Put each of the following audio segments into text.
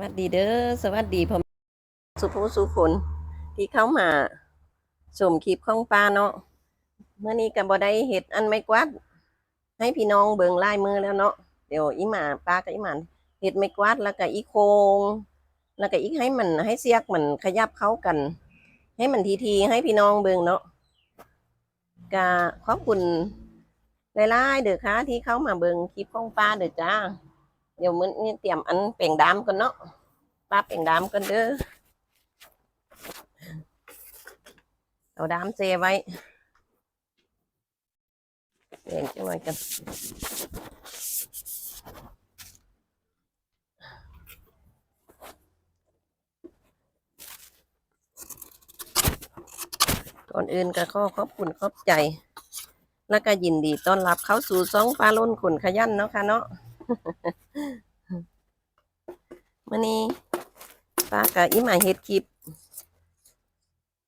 วัสดีเด้อสวัสดีพ่อสุภูสุคนที่เข้ามาชมคลิปของป้าเนาะเมื่อนี้กับบ่ได้เห็ดอันไม่กวาด ให้พี่น้องเบิ่งลายมือแล้วเนาะเดี๋ยวอีหมาป้ากับอีหมาเห็ดไม่กวาดแล้วก็อีโคง แล้วก็อีกให้มันให้เสียกมันขยับเข้ากัน ให้มันทีทีให้พี่น้องเบิงเนาะก็ขอบคุณหลายๆเด้อค่ะที่เข้ามาเบิงคลิปของป้าเด้อจ้า เดี๋ยวมื้อนี้เตรียมอันแป่งดำก่อนเนาะป้าแป่งดำก่อนเด้อเอาดำเซไว้แป่งจังหน่อยกันก่อนอื่นก็ขอขอบคุณขอบใจ แล้วก็ยินดีต้อนรับเข้าสู่ซองปลาล้นขุนขยันเนาะค่ะเนาะ มื่อนี้ป้ากับอีหมาเฮ็ดคลิป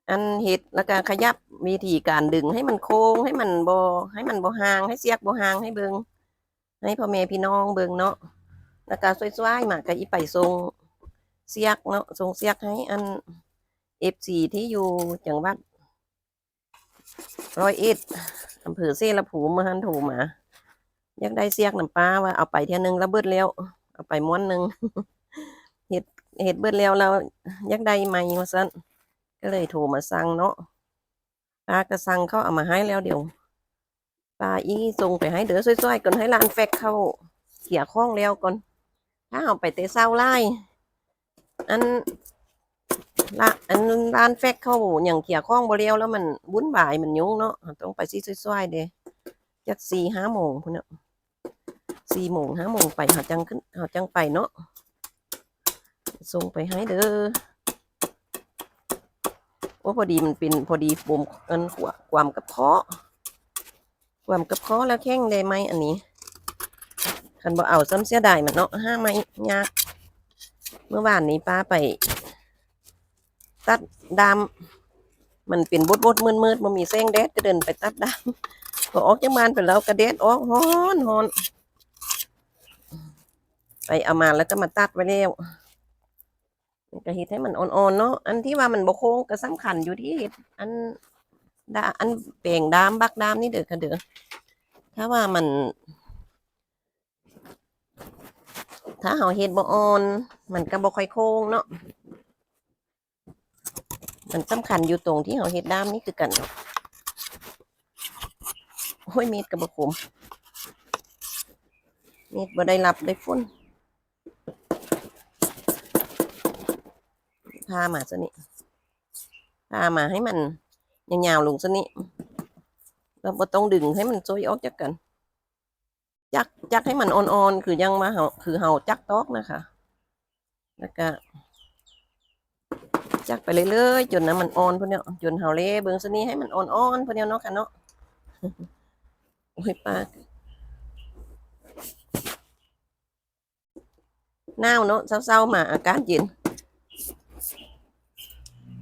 อันเฮ็ดแล้วก็ขยับวิธีการดึงให้มันโค้งให้มันบ่ให้มันบ่ห่าง ให้เสียกบ่ห่างให้เบิงให้พ่อแม่พี่น้องเบิงเนาะแล้วก็สวยๆมาก็อีไปส่งเสียกเนาะส่งเสียกให้อัน FC ที่อยู่จังหวัดร้อยเอ็ดอำเภอเสรภูมิมหันโทมา อยากได้เสียกน้ำปลาว่าเอาไปเที่ยหนึงแล้วเบิดแล้วเอาไปม้วนหนึ่งเห็ดเห็ดเบิดแล้วเราอยากได้ไหมว่าซั่นก็เลยโทรมาสั่งเนาะป้าก็สั่งเขาเอามาให้แล้วเดี๋ยวป้าอีส่งไปให้เด้อซอยๆก่อนให้ร้านแฟกเข้าเขี่ยข้องแล้วก่อน ถ้าเอาไปเตะเศร้าไล่อันละอันร้านแฟกเข้าอย่างเขี่ยข้องบ่เลี้ยวแล้วมันวุ่นวายมันยุ่งเนาะต้องไปซีซอยๆเด้จักสี่ห้าโมงพุ่นเนาะ สี่โมงห้าโมงไปหาจังขึ้นหาจังไปเนาะส่งไปให้เด้อว่าพอดีมันเป็นพอดีปมอันหัวความกระเพาะ ความกระเพาะแล้วแข้งได้ไหมอันนี้คันบ่เอาซ้ำเสียดายมันเนาะห้าไม้ยากเมื่อวานนี้ป้าไป ตัดดามมันเป็นบดบดมืดมืดมันมีแสงแดดก็เดินไปตัดดามพอออกจากบ้านไปแล้วกระเด็ดออกฮ้อนฮ้อน ไปเอามาแล้วก็มาตัดไว้แล้วก็เฮ็ดให้มันอ่อนๆเนาะอันที่ว่ามันบ่โค้งก็สำคัญอยู่ที่เฮ็ดอันดาอันแปลงดามบักดามนี่เด้อค่ะเด้อถ้าว่ามัน ถ้าเฮาเฮ็ดบ่อ่อน มันก็บ่ค่อยโค้งเนาะมันสำคัญอยู่ตรงที่เฮาเฮ็ดดามนี่คือกันเนาะโอ้ยเม็ดก็บ่คมเม็ดบ่ได้รับได้ฝน พามาซะนี่พามาให้มันยาวๆลงซะนี่เราต้องดึงให้มันโซยออกจากกัน จักจักให้มันอ่อนๆคือยังมาเฮาคือเฮาจักตอกนะคะ แล้วก็จักไปเรื่อยๆจนน้ำมันอ่อนพวกเนี้ยจนเฮาเล่เบิ่งซะนี่ให้มันอ่อนๆพวกเนี้ยเนาะค่ะเนาะโอ้ยปากหนาวเนาะเศร้าๆมา อากาศเย็น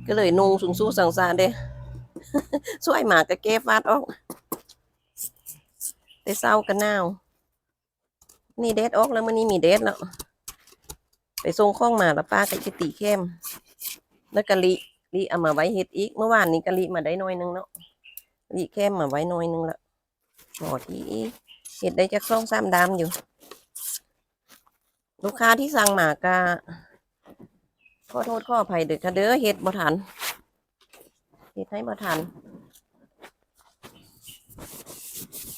ก็เลยนุ่งสูงสู้สังสารเด้ช่วยหมาก็เก็บฟาดออกแต่เศร้ากันหนาวนี่เด็ดออกแล้วมันนี่มีเด็ดแล้ว ไปส่งข้องมาแล้วป้าก็จะตีเข้มแล้วกะลิลิเอามาไว้เฮ็ดอีก เมื่อวานนี้กะลิมาได้หน้อยนึงเนาะลิเข้มมาไว้หน้อยนึงละหมอที่เฮ็ดได้จักสองสามดามอยู่ ลูกค้าที่สั่งหมาก็ ขอโทษขออภัยเด้อค่ะเด้อเฮ็ดบ่ทันเฮ็ดให้บ่ทัน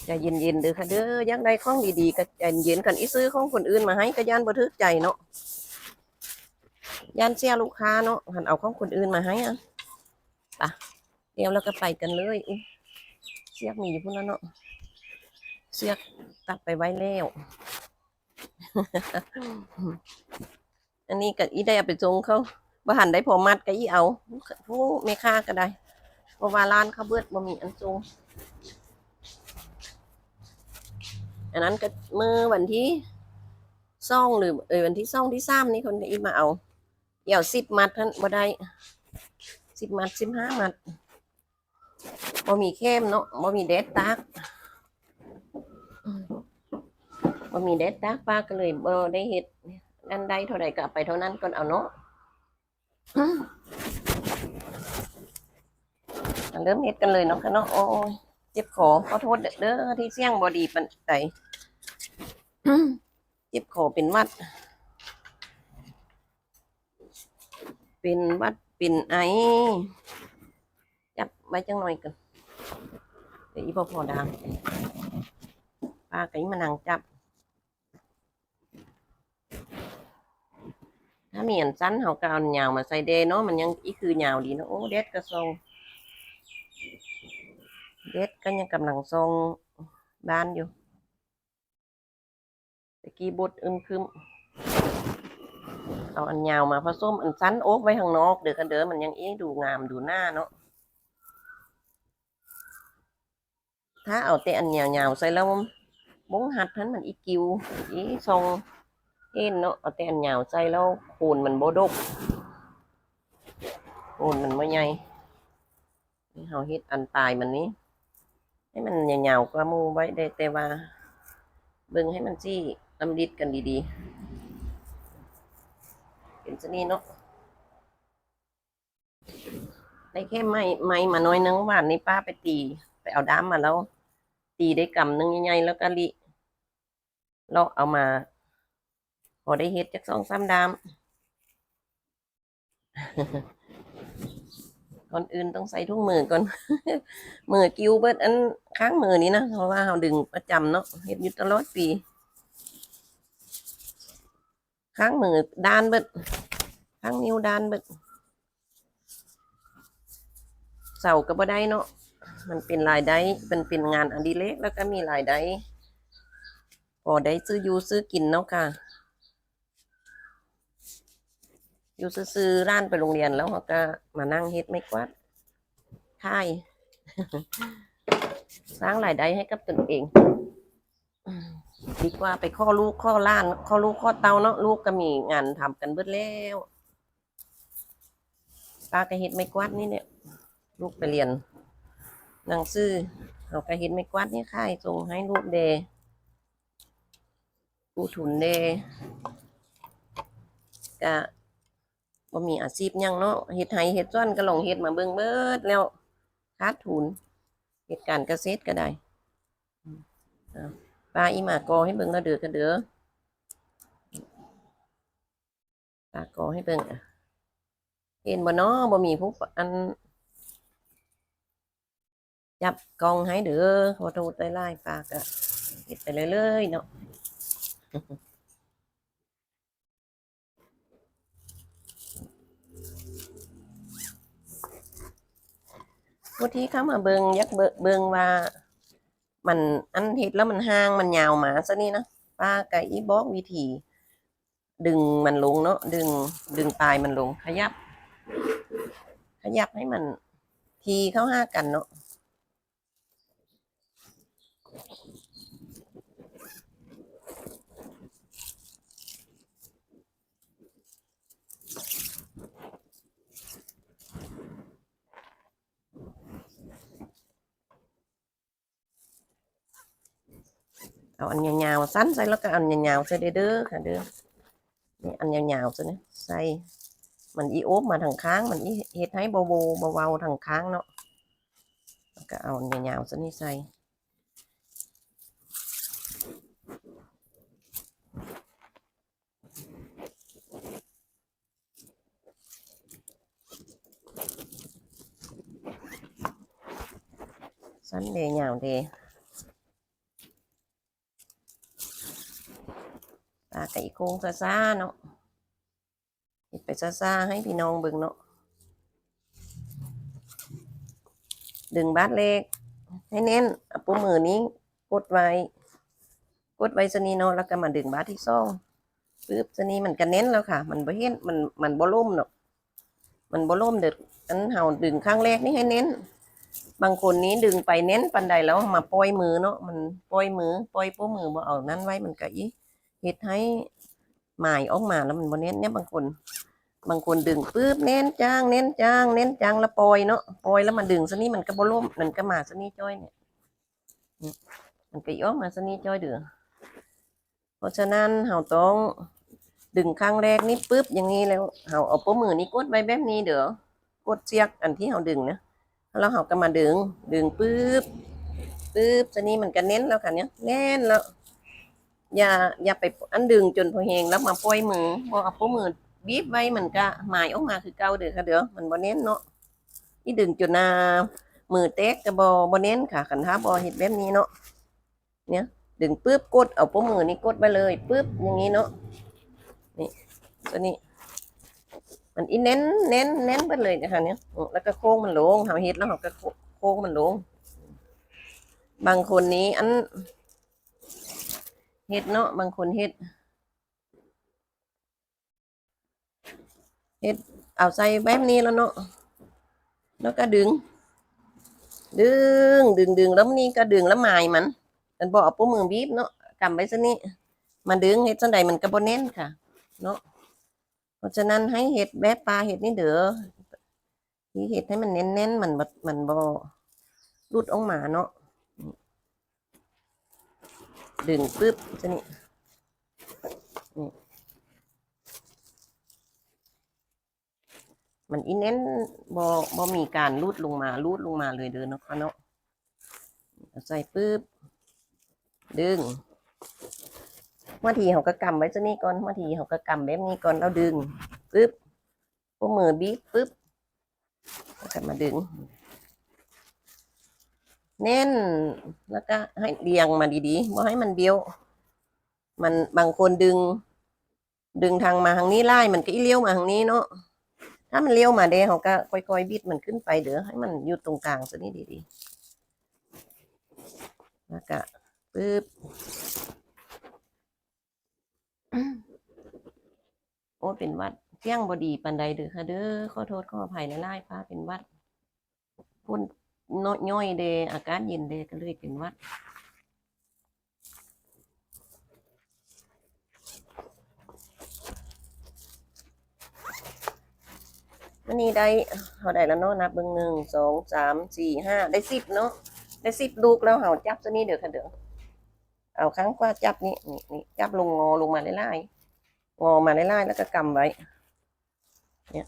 ใจเย็นๆเด้อค่ะเด้อยังได้ของดีๆก็ใจเย็นกันอีซื้อของคนอื่นมาให้ก็ย่านบ่ทึกใจเนาะย่านเสียลูกค้าเนาะหันเอาของคนอื่นมาให้อะปะเดี๋ยวเราก็ไปกันเลยอุ๊ยเสียกมีอยู่พุ่นแล้วเนาะเสียกตัดไปไว้แล้ว อันนี้ก็อีได้เอาไปจงเขาบ่หันได้พอมัดก็อีเอาผู้แม่ค้าก็ได้เพราะว่าร้านเขาเบิดบ่มีอันจงอันนั้นก็เมื่อวันที่ซ่องหรือเออวันที่ซ่องที่สามนี่คนก็อีมาเอาเดี่ยวสิบมัดท่านบ่ได้สิบมัดสิบห้ามัดบ่มีเข้มเนาะบ่มีเด็ดตักอืมบ่มีเด็ดตักป้าก็เลยบ่ได้เฮ็ดด้า นใดเท่าใดก็เอาไปเท่านั้นก่อนเอาเนาะเริ่มเฮ็ดกันเลยเนาะค่ะเนาะโอ้ยเจ็บคอขอโทษเด้อที่เสี่ยงบอดีปันใดอืมเจ็บคอเป็นวัด เป็นวัดเป็นไอจับไว้จังหน่อยกันเดี๋ยวอีพอพอดังปลาไก่มานังจับ ถ้ามีอันสั้นเขาก็เอาอันยาวมาใส่เดเนาะมันยังอีคือยาวดีเนาะโอ้เด็ดก็ทรงเด็ดก็ยังกำลังทรงบ้านอยู่ตะกี้บดอึมครึมเอาอันยาวมาผสมอันสั้นโอ๊กไว้ข้างนอกเด้อกันเด้อมันยังอีดูงามดูหน้าเนาะถ้าเอาแต่อันยาวๆใส่แล้วบงหัดพันมันอีกิวอีทรง เห็นเนาะเอาแต่อันยาวใส่แล้วโคนมันบ่ดกโคนมันบ่ใหญ่นี่เฮาเฮ็ดอันปลายมันนี้ให้มันยาวๆกว่าหมู่ไว้ได้แต่ว่าเบิ่งให้มันซี่ลำดิดกันดีๆเป็นซะนี้เนาะได้แค่ไม้ไม้มาน้อยนึงหวานนี่ป้าไปตี ไปเอาด้ามมาแล้ว ตีได้กำนึงใหญ่ๆแล้วก็ลิเลาเอามา พอได้เฮ็ดจักสองสามดามก่อนอื่นต้องใส่ถุงมือก่อนมือกิ้วเบิดอันข้างมือนี้นะเพราะว่าเราดึงประจำเนาะเฮ็ดอยู่ตลอดปีข้างมือด้านเบิดข้างนิ้วด้านเบิดเสาก็บ่ได้เนาะมันเป็นรายได้เป็นเป็นงานอดิเรกแล้วก็มีรายได้พอได้ซื้ออยู่ซื้อกินเนาะค่ะ อยู่ซื้อๆร้านไปโรงเรียนแล้วเขาก็มานั่งเฮ็ดไม่กวาดค่ายสร้างรายได้ให้กับตนเองดีกว่าไปข้อลูกข้อล้านข้อลูกข้อเตาเนาะลูกก็มีงานทำกันเบิดแล้วตาก็เฮ็ดไม่กวาดนี่เนี่ย ลูกไปเรียนหนังสือเขาก็เฮ็ดไม่กวาดนี่ค่ายส่งให้ลูกเดกูทุนเดก็ บ่มีอาชีพยังเนาะเฮ็ดไห้เฮ็ดซ้อนก็ลองเฮ็ดมาเบิ่งเบิดแล้วขาดทุนเฮ็ดการณ์เกษตรก็ได้อืมอ่าปลาอีหมากอให้เบิ่งแล้วเด้อกันเด้อปลากอให้เบิ่งอะเห็นบ่เนาะบ่มีผู้อัน จับกองให้เด้อขอโทษหลายๆปลาก็เฮ็ดไปเรื่อยๆเนาะ ผู้ที่เข้ามาเบิงยักเบิงว่า มันอันเห็ดแล้วมันห้างมันยาวหมาซะนี่นะป้าไก่อีบอกวิธี ดึงมันลงเนาะดึงดึงปลายมันลงขยับ ขยับให้มันทีเข้าห้ากันเนาะ เอาอันยาวๆสั้นใส่แล้วก็อันยาวๆใส่เด้อค่ะเด้อนี่อันยาวๆซะนี่ใส่มันอีโอบมาทางค้างมันอีเฮ็ดให้เบาๆเบาๆทางค้างเนาะแล้วก็เอาอันยาวๆซะนี่ใส่สั้นเดียาวเดี ตาไก่โค้งซาซาเนาะเฮ็ดไปซาซาให้พี่น้องเบิ่งเนาะดึงบาดเล็ก ให้เน้นอาปูมือนี้กดไว้ กดไว้สนีเนาะแล้วก็มาดึงบาดที่สองปึ๊บสนีมันก็เน้นแล้วค่ะ มันบ่เห็นมันมันบ่ล่มเนาะมันบ่ล่มเด็ดอันเฮาดึงข้างแรกนี่ให้เน้น บางคนนี้ดึงไปเน้นปันใดแล้วมาปล่อยมือเนาะมันปล่อยมือปล่อยโป้มือบ่เอานั้นไว้มันก็อี เฮ็ดให้หมายออกมาแล้วมันบ่เน้นเนี่ยบางคน บางคนดึงปุ๊บเน้นจ้างเน้นจ้างเน้นจ้างแล้วปล่อยเนาะปล่อยแล้วมาดึงซะนี่มันก็บ่ล่มมันก็มาซะนี่จ้อยเนี่ยมันก็อีออกมาซะนี่จ้อยเด้อเพราะฉะนั้นเราต้องดึงครั้งแรกนี่ปุ๊บอย่างนี้แล้วเราเอาโป้มือนี่กดไว้แบบนี้เด้อกดเสียกอันที่เราดึงนะแล้วเราก็มาดึงดึงปุ๊บปุ๊บตอนนี้มันก็เน้นแล้วค่ะเนี่ยแน่นแล้ว อย่าอย่าไปอันดึงจนพอแหงแล้วมาปล่อยมือพอเอาโป้มือบีบไว้มันก็หมายออกมาคือเก่าเด้อค่ะเด้อมันบ่เน้นเนาะนี่ดึงจนนามือเต๊กก็บ่บ่เน้นค่ะคันถ้าบ่เฮ็ดแบบนี้เนาะเนี่ยดึงปุ๊บกดเอาโป้มือนี่กดไปเลยปุ๊บอย่างนี้เนาะนี่ตัวนี้ มันอีเน้นเน้นเน้นไปเลยนะคะเนี่ยแล้วก็โค้งมันลงเฮาเฮ็ดแล้วเฮาก็โค้งมันลง บางคนนี้อัน เฮ็ดเนาะบางคนเฮ็ดเฮ็ดเอาใส่แบบนี้แล้วเนาะแล้วก็ดึง ดึงดึงดึงแล้วนี่ก็ดึงแล้วหมายมันมันบอกเอาปุ๊มือบีบเนาะกำไว้ซะนี่มาดึงเฮ็ดจังใดมันก็บ่แน่นค่ะ เนาะเพราะฉะนั้นให้เห็ดแบบปลาเห็ดนี่เด้อที่เห็ดให้มันเน้นๆมันบ่มันบ่รุดออกมาเนาะ ดึงปึ๊บจะนี่นี่มันอีเน้นบ่บ่มีการรูดลงมารูดลงมาเลยเด้อเนะคะเนาะใส่ปึ๊บดึงมาทีเขาก็กำไว้ซะนี่ก่อนมาทีเขาก็กำแบบนี้ก่อนแล้วดึงปึ๊บพวกมือบีบปึ๊บแล้วก็มาดึง แน่นแล้วก็ให้เรียงมาดีๆบ่ให้มันเบี้ยว มันบางคนดึง ดึงทางมาทางนี้ไล่มันก็อีเลี้ยวมาทางนี้เนาะถ้ามันเลี้ยวมาเด้เขาก็ค่อยๆบิดมันขึ้นไปเด้อให้มันอยู่ตรงกลางซะนี่ดีๆแล้วก็ปึ๊บโอ้เป็นวัดเที่ยงบดีปันใดเด้อค่ะเด้อขอโทษขออภัยในไล่ฟ้าเป็นวัดพุ่น น้อยย่อยเดอากาศเย็นเดก็เลยเป็นวัดวันนี้ได้เขาได้แล้วเนาะนับเบิ่งหนึ่งสองสามสี่ห้าได้สิบเนาะได้สิบลูกแล้วเขาจับตัวนี้เด้อค่ะเด้อเอาครั้งกว่าจับนี่นี่นี่จับลงงอลงมาไล่ๆงอมาไล่ๆแล้วก็กำไว้เนี่ย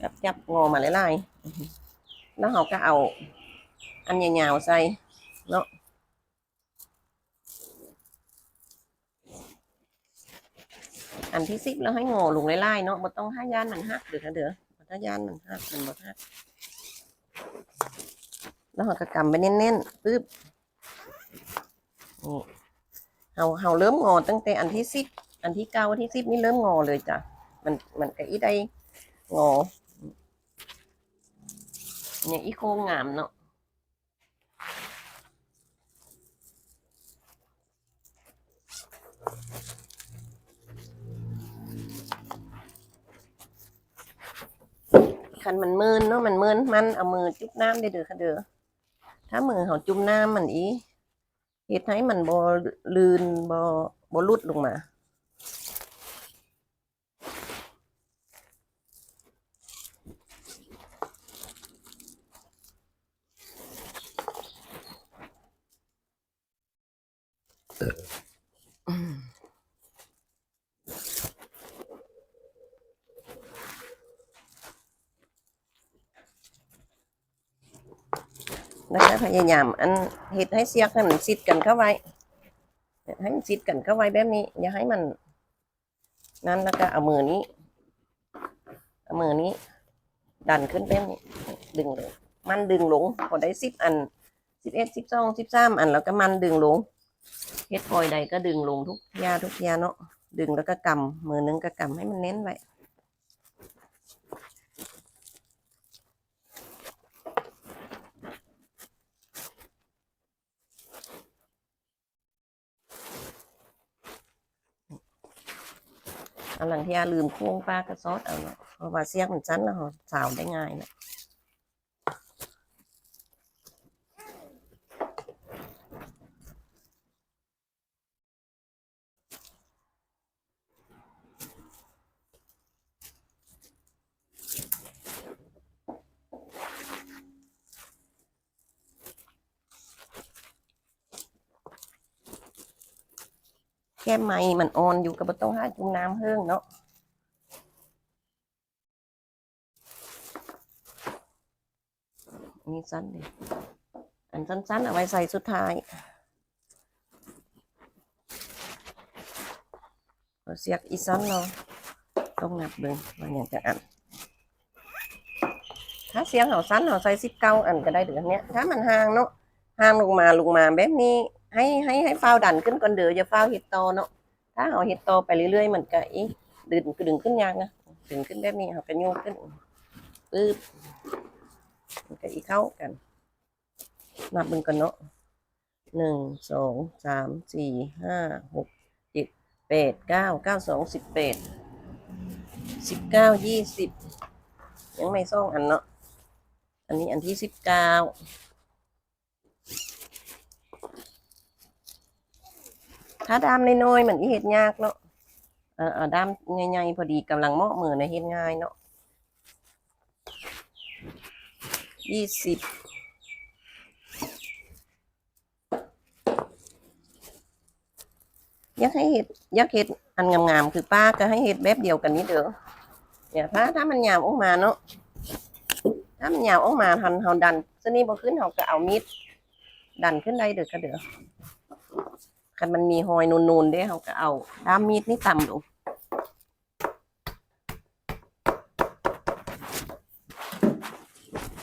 จับจับงอมาไล่ๆ แล้วเราก็เอา อันยาวๆใส่เนาะอันที่สิบแล้วให้งอลงไล่ๆเนาะบ่ต้องให้ย่านมันหักเด้อค่ะเด้อบ่ถ้าย่านมันหักมันบ่หักแล้วเราก็กำไปเน้นๆปึ๊บนี่เฮาเฮาเริ่มงอตั้งแต่อันที่สิบอันที่เก้าอันที่สิบนี่เริ่มงอเลยจ้ะ มันมันก็อีได้งอ เนี่ยอีโคงงามเนาะคันมันมืนเนาะมันมืนมันเอามือจุบน้ำได้เด้อค่ะเด้อถ้ามือเขาจุ่มน้ำมันอีเฮ็ดให้มันบ่ลื่นบ่บ่ลุดลงมา แล้วก็พยายามอันเห็ดให้เสียกให้มันซิดกันเข้าไว้ให้มันซิดกันเข้าไว้แบบนี้ อย่าให้มัน นั่นแล้วก็เอามือนี้เอามือนี้ ดันขึ้นแบบนี้ดึงลยมันดึงลงพอได้สิบอันสิบเอ็ดสิบสองสิบสามอันแล้วก็มันดึงลงเฮ็ดปล่อยใดก็ดึงลงทุกยาทุกยาเนาะดึงแล้วก็กำมือนึงก็กำให้มันเน้นไว้ อันหลังที่อาลืมโค้งปลากระซอดเอาเนาะเพราะว่าเสียงมันสั้นแล้วเราสาวได้ง่ายเนาะ ก้มไม้มันอ่อนอยู่กับบ่ต้องหาจุ่มน้ำเฮิ่งเนาะนี่สั้นดิอันสั้นๆเอาไว้ใส่สุดท้ายเอาเสียกอีสั้นเนาะต้องนับเบิ่งว่าอย่างจะอันถ้าเสียงเขาสั้นเขาใส่สิบเก้าอันก็ได้เดือนเนี้ยถ้ามันห่างเนาะห่างลงมาลงมาแบบนี้ ให้ให้ให้ฟ้าดันขึ้นก่อนเดืออย่าฟ้าเห็ดโตเนาะถ้าเขาเห็ดโตไปเรื่อยๆมันก็อีดึงดึงขึ้นยากนะดึงขึ้นแบบนี้เขาก็โยกขึ้นปึ๊บมันก็อีเข้ากันนับมึงกันเนาะหนึ่งสองสามสี่ห้าหกเจ็ดแปดเก้าเก้าสองสิบแปดสิบเก้ายี่สิบยังไม่ซ่องอันเนาะอันนี้อันที่สิบเก้า ถ้าดามน้อยๆเหมือนที่เห็ดยากเนาะเออเอดามใหญ่ๆพอดีกำลังเหมาะมือในะเห็ดง่ายเนาะยี่สิบอยากให้เห็ดอยากเห็ดอันงามๆคือป้าก็ให้เห็ดแบบเดียวกันนี้เด้อเนี่ยถ้าถ้ามันยาวออกมาเนาะถ้ามันยาวออกมาทันเขาดันสนี่บ่ขึ้นเขาก็เอามีดดันขึ้นได้เด้อก็เด้อ กันมันมีหอยนูนๆด้วยเขาก็เอาด้ามมีดนี่ต่ำลง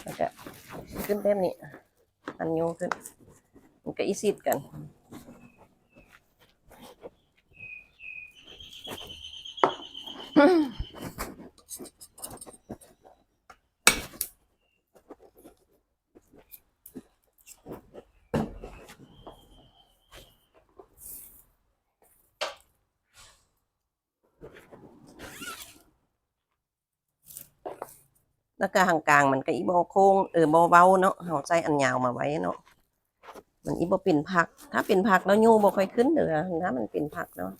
แล้วก็ขึ้นแบบนี้อันโยขึ้นมันก็อีซิดกันอืม วก็ห่างกลางมันก็อีโบโค้งเออโบเว้าเนาะเขาใจอันยาวมาไว้เนาะมันอีโบเป็นผัก ถ้าเป็นผักแล้วยูบ่ค่อยขึ้นเด้อถ้ามันเป็นผักเนาะ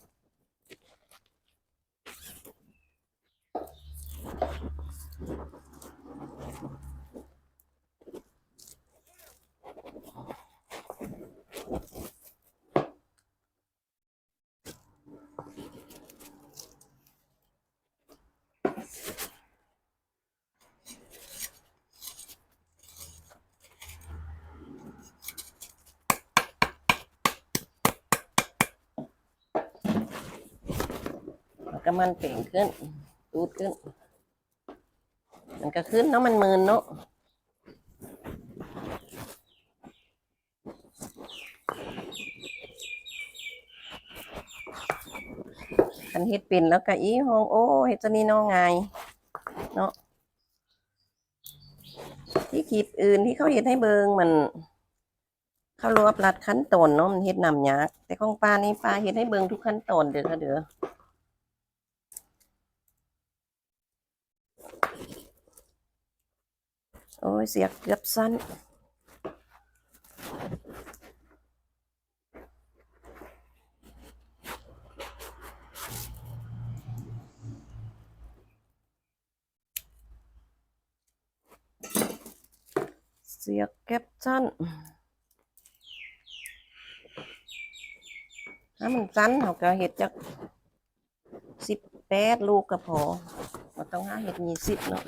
ก็มันเป่งขึ้นตูดขึ้น มันก็ขึ้นเนาะมันมืนเนาะคันเฮ็ดเป็นแล้วก็อีห้องโอ้เฮ็ดจะนี่น้องไงเนาะที่คลิปอื่นที่เขาเฮ็ดให้เบิงมัน เขารวบรัดขั้นตอนเนาะมันเฮ็ดนำยากแต่ของป้านี่ป้าเฮ็ดให้เบิงทุกขั้นตอนเด้อค่ะเด้อ โอ้ยเสียกเกือบสั้น เสียกเก็บสั้นถ้ามันสั้นเขาก็เห็ดจากสิบแปดลูกก็พอเราต้องหาเห็ดมีสิบเนาะ